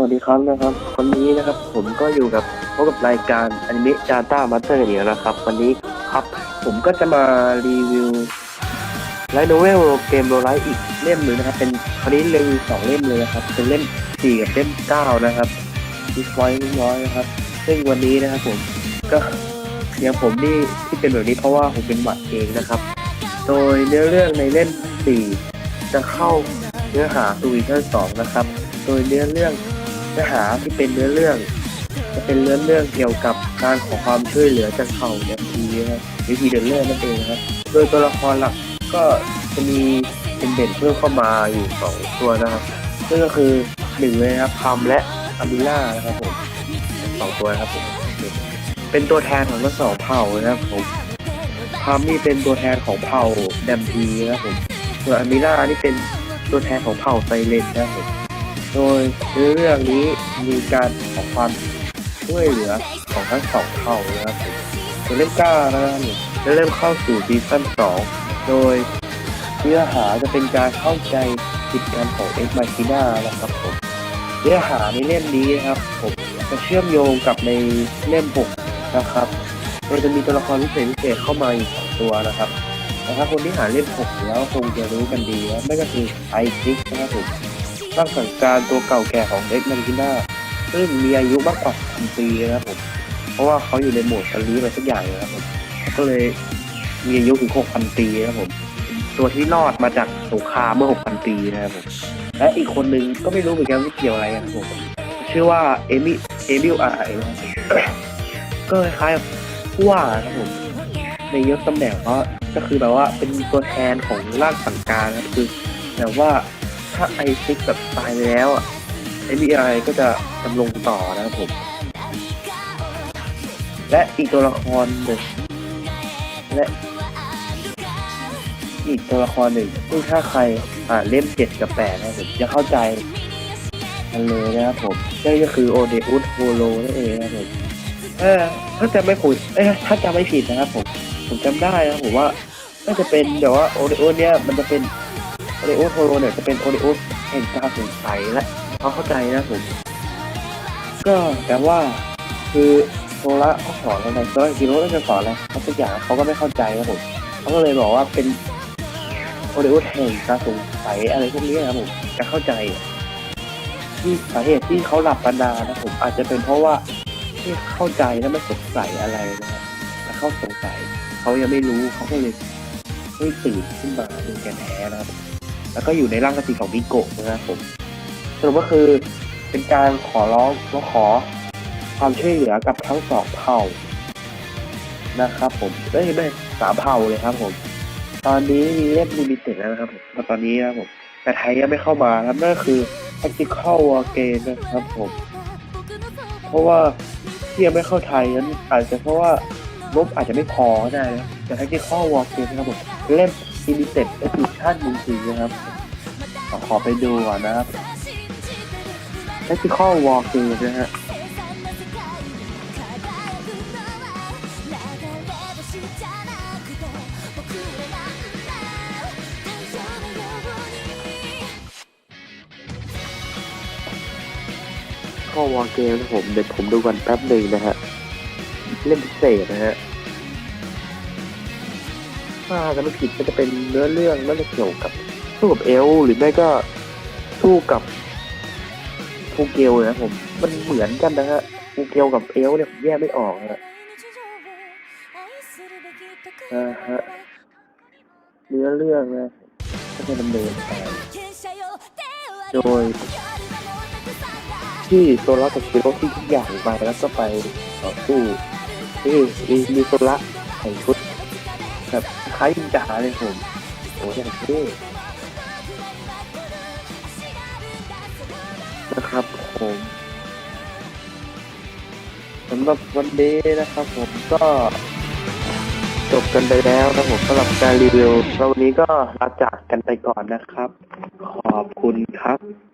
วัสดีครับนะครับ วันนี้นะครับผมก็อยู่กับพบกับรายการอนิเมะจาต้ามาสเตอร์เนี่ยนะครับ วันนี้ครับผมก็จะมารีวิวไลท์โนเวลเกมโรไลท์อีกเล่มหนึ่งนะครับ เป็นคราวนี้เล่มสองเล่มเลยนะครับ เป็นเล่มสี่กับเล่มเก้านะครับมีไว้น้อยนะครับ ซึ่งวันนี้นะครับผมก็อย่างผมนี่ที่เป็นแบบนี้เพราะว่าผมเป็นหวัดเองนะครับ โดยเนื้อเรื่องในเล่มสี่จะเข้าเนื้อหาสู่อีกชั้นสองนะครับ โดยเนื้อเรื่อง เนื้อหาที่เป็นเนื้อเรื่อง จะเป็นเรื่องเรื่องเกี่ยวกับการขอความช่วยเหลือจากเขาเนี่ยทีนะครับวิธีเดินเรื่องนั่นเองนะครับโดยตัวละครหลักก็จะมีเป็นเด่นเพิ่มเข้ามาอยู่สองตัวนะครับซึ่งก็คือหนึ่งเลยนะครับพัมและอามิล่านะครับผมสองตัวนะครับผมเป็นตัวแทนของทั้งสองเผ่านะครับผมพัมนี่เป็นตัวแทนของเผ่าแดมพีนะครับผมส่วนอามิล่านี่เป็นตัวแทนของเผ่าไซเลนนะครับผม โดยเรื่องนี้มีการขอความช่วยเหลือของทั้งสองเผ่านะครับผมตัวเล่มเก้านะครับผมจะเริ่มเข้าสู่ซีซั่นสองโดยเนื้อหาจะเป็นการเข้าใจกิจการของเอ็กมาคิน่านะครับผมเนื้อหาในเล่มนี้นะครับ ผมจะเชื่อมโยงกับในเล่มหกนะครับโดยจะมีตัวละครพิเศษพิเศษเข้ามาอีกสองตัวนะครับแต่ถ้าคนที่หาเล่มหกแล้วคงจะรู้กันดีว่านั่ก็คือไอซิกนะครับผม ร่างสังการตัวเก่าแก่ของเด็กนันกิน่าซึ่งมีอายุมากกว่าพันปีนะครับผม เพราะว่าเขาอยู่ในโหมดกันรื้อะไรสักอย่างเลยครับผม ก็เลยมีอายุถึงหกพันปีนะครับผม ตัวที่รอดมาจากสงครามเมื่อหกพันปีนะครับผม และอีกคนนึงก็ไม่รู้เหมือนกันว่าเกี่ยวอะไรนะครับผม ชื่อว่าเอมิเอมิลอนะครับผมก็คล้ายๆกับผู้ว่าครับผม ในยศตำแหน่งก็คือแบบว่าเป็นตัวแทนของร่างสังการนะคือแบบว่า ถ้าไอซิกแบบตายไปแล้วอะไอบีไอก็จะดำรงต่อนะครับผม และอีกตัวละครหนึ่งและ อีกตัวละครหนึ่งซึ่งถ้าใครอ่านเล่มเจ็ดกับแปดนะครับผมจะเข้าใจกันเลยนะครับผมนั่นก็คือโอเดอุสโฮโลนั่นเองนะครับผมเออถ้าจะไม่ผิดเอ้ยถ้าจะไม่ผิดนะครับผม ผมจำได้นะผมว่าน่าจะเป็นเดี๋ยวว่าโอเดอุสเนี้ยมันจะเป็น โอริโอโทโรเนี่ยจะเป็นโอริโอแห่งการสงสัยและเขาเข้าใจนะผม ก็แต่ว่าคือโทระเขาสอนอะไรก็กิโรก็จะสอนอะไรเขาสักอย่างเขาก็ไม่เข้าใจนะผมเขาก็เลยบอกว่าเป็นโอริโอแห่งการสงสัยอะไรพวกนี้นะครับผมจะเข้าใจที่สาเหตุที่เขาหลับกันนานนะผมอาจจะเป็นเพราะว่าที่เข้าใจแล้วไม่สงสัยอะไรนะครับแต่เขาสงสัยเขายังไม่รู้เขาก็เลยไม่ตื่นขึ้นมาดูแกนแท้นะครับ แล้วก็อยู่ในร่างกติของมิโกะนะครับผมสรุปก็คือเป็นการขอร้องร้องขอความช่วยเหลือกับทั้งสองเผ่านะครับ ผมไม่ไม่สามเผ่าเลยครับ ผม ตอนนี้มีเล่มลิมิเต็ดแล้วนะครับผมตอนนี้นะครับผมแต่ไทยยังไม่เข้ามาครับนั่นคือ Tactical War Game นะครับผม เพราะว่าที่ยังไม่เข้าไทยนั้นอาจจะเพราะว่างบอาจจะไม่พอก็ได้นะแต่ Tactical War Game นะครับผมเล่ม limited edition จริงๆนะครับขอขอไปดูก่อนนะครับ Tactical War Game นะฮะข้อวอลเกมนะผมเดี๋ยวผมดูก่อนแป๊บหนึ่งนะฮะ เล่นพิเศษนะฮะ ถ้าจะไม่ผิดก็จะเป็นเนื้อเรื่องน่าจะเกี่ยวกับสู้กับเอลหรือไม่ก็สู้กับภูเกลนะผม มันเหมือนกันนะฮะภูเกลกับเอลเนี่ยผมแยกไม่ออกนะฮะอ่าฮะเนื้อเรื่องนะก็จะดำเนินไปโดยที่โซล่ากับชิโร่ที่ทุกอย่างไปแล้วก็ไปต่อสู้นี่มีมีโซล่าใส่ชุด แบบคล้ายยิงจ๋าเลยผม โอ้ยอย่างเท่นะครับผมสำหรับวันนี้นะครับผมก็จบกันไปแล้วนะผมสำหรับการรีวิวแล้ววันนี้ก็ลาจากกันไปก่อนนะครับ ขอบคุณครับ